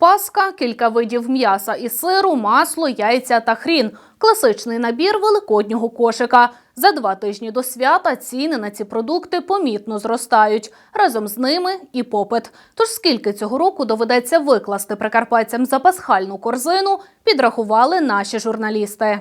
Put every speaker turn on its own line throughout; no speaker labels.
Паска, кілька видів м'яса і сиру, масло, яйця та хрін. Класичний набір великоднього кошика. За два тижні до свята ціни на ці продукти помітно зростають. Разом з ними і попит. Тож скільки цього року доведеться викласти прикарпатцям за пасхальну корзину, підрахували наші журналісти.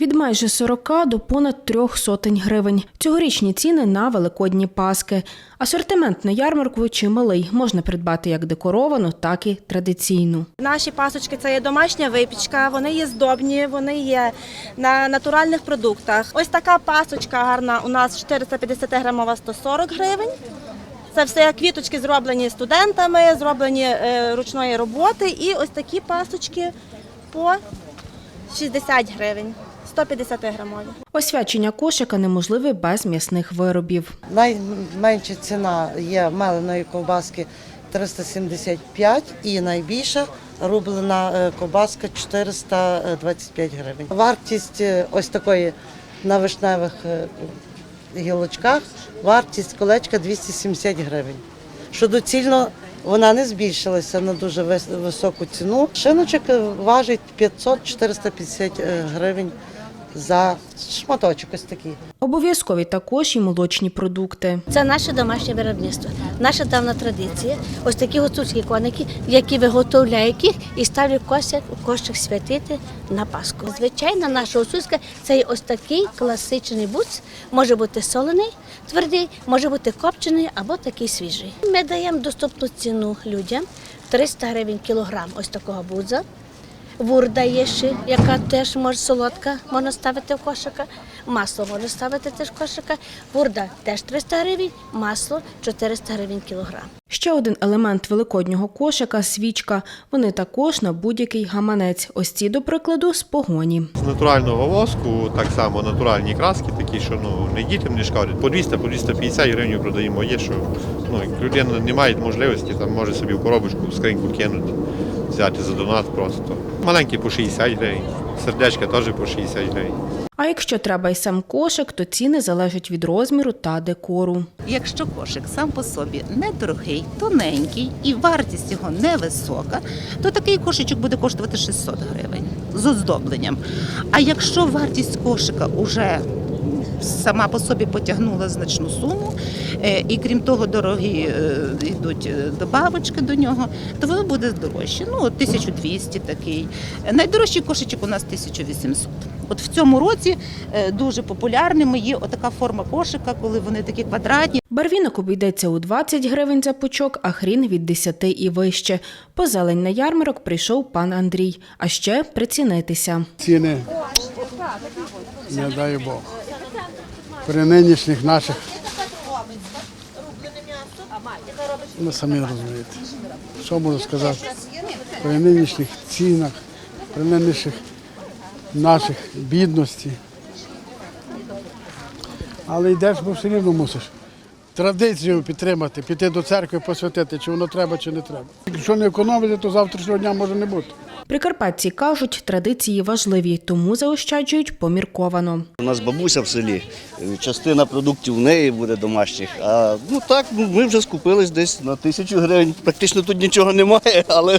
Від майже 40 до понад трьох сотень гривень. Цьогорічні ціни на великодні паски. Асортимент на ярмарку чималий. Можна придбати як декоровану, так і традиційну.
Наші пасочки це є домашня випічка, вони є здобні, вони є на натуральних продуктах. Ось така пасочка гарна у нас 450 грамова 140 гривень. Це все квіточки зроблені студентами, зроблені е, ручної роботи. І ось такі пасочки по 60 гривень, 150 грамові.
Освячення кошика неможливе без м'ясних виробів.
Найменша ціна є меленої ковбаски 375 і найбільша рублена е, ковбаска 425 гривень. Вартість е, ось такої на вишневих е, гілочках, вартість колечка 270 гривень. Що доцільно вона не збільшилася на дуже вис- високу ціну. Шиночок важить 500-450 е, гривень за шматочок ось такий.
Обов'язкові також і молочні продукти.
Це наше домашнє виробництво, наша давна традиція. Ось такі гуцульські коники, які виготовляють їх і ставлять кошик, кошик святити на Пасху. Звичайно, наша гуцульська це ось такий класичний буц. Може бути солений, твердий, може бути копчений або такий свіжий. Ми даємо доступну ціну людям 300 гривень кілограм ось такого будза. Вурда є ще, яка теж може солодка, можна ставити в кошика. Масло можна ставити теж в кошика. Вурда теж 300 гривень, масло 400 гривень кілограм.
Ще один елемент великоднього кошика свічка. Вони також на будь-який гаманець. Ось ці, до прикладу, з погоні.
З натурального воску, так само натуральні краски, такі, що ну не дітям не шкодять. По 200, по 250 гривень продаємо. Є, що ну, людина не має можливості, там може собі в коробочку, в скриньку кинути, взяти за донат просто. Маленькі по 60 гривень, сердечка теж по 60 гривень.
А якщо треба й сам кошик, то ціни залежать від розміру та декору.
Якщо кошик сам по собі недорогий, тоненький і вартість його невисока, то такий кошичок буде коштувати 600 гривень з оздобленням. А якщо вартість кошика уже сама по собі потягнула значну суму, е, і крім того, дорогі е, йдуть е, добавочки до нього, то воно буде дорожче. Ну, от 1200 такий. Найдорожчий кошичок у нас 1800. От в цьому році дуже популярними є отака форма кошика, коли вони такі квадратні.
Барвінок обійдеться у 20 гривень за пучок, а хрін від 10 і вище. По зелень на ярмарок прийшов пан Андрій. А ще прицінитися.
ціни, не дай Бог. При нинішніх наших, ви самі розумієте, що можу сказати, при нинішніх цінах, при нинішніх наших бідності. Але йдеш, бо все рівно мусиш. Традицію підтримати, піти до церкви, посвятити, чи воно треба, чи не треба. Якщо не економити, то завтрашнього дня може не бути.
Прикарпатці кажуть, традиції важливі, тому заощаджують помірковано.
У нас бабуся в селі, частина продуктів в неї буде домашніх. А ну так, ми вже скупились десь на тисячу гривень. Практично тут нічого немає, але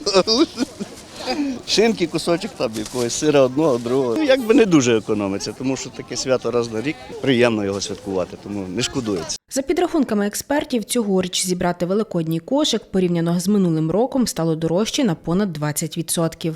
шинки, кусочок там якогось сира одного, другого. Ну, якби не дуже економиться, тому що таке свято раз на рік приємно його святкувати, тому не шкодується.
За підрахунками експертів, цьогоріч зібрати великодній кошик порівняно з минулим роком стало дорожче на понад 20%.